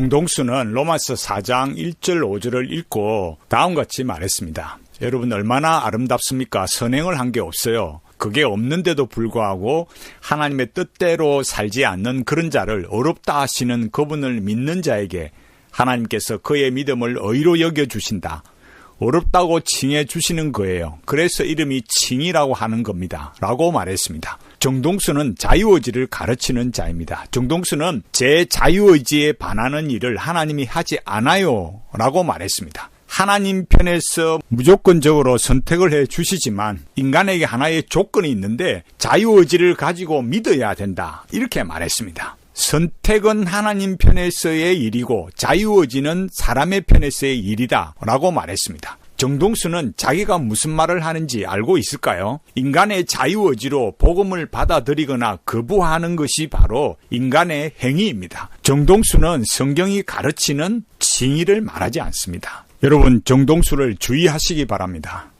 정동수는 로마서 4장 1절 5절을 읽고 다음과 같이 말했습니다. 여러분 얼마나 아름답습니까? 선행을 한 게 없어요. 그게 없는데도 불구하고 하나님의 뜻대로 살지 않는 그런 자를 어렵다 하시는 그분을 믿는 자에게 하나님께서 그의 믿음을 의로 여겨 주신다. 어렵다고 칭해 주시는 거예요. 그래서 이름이 칭이라고 하는 겁니다. 라고 말했습니다. 정동수는 자유의지를 가르치는 자입니다. 정동수는 제 자유의지에 반하는 일을 하나님이 하지 않아요. 라고 말했습니다. 하나님 편에서 무조건적으로 선택을 해 주시지만 인간에게 하나의 조건이 있는데 자유의지를 가지고 믿어야 된다. 이렇게 말했습니다. 선택은 하나님 편에서의 일이고 자유의지는 사람의 편에서의 일이다. 라고 말했습니다. 정동수는 자기가 무슨 말을 하는지 알고 있을까요? 인간의 자유의지로 복음을 받아들이거나 거부하는 것이 바로 인간의 행위입니다. 정동수는 성경이 가르치는 칭의를 말하지 않습니다. 여러분, 정동수를 주의하시기 바랍니다.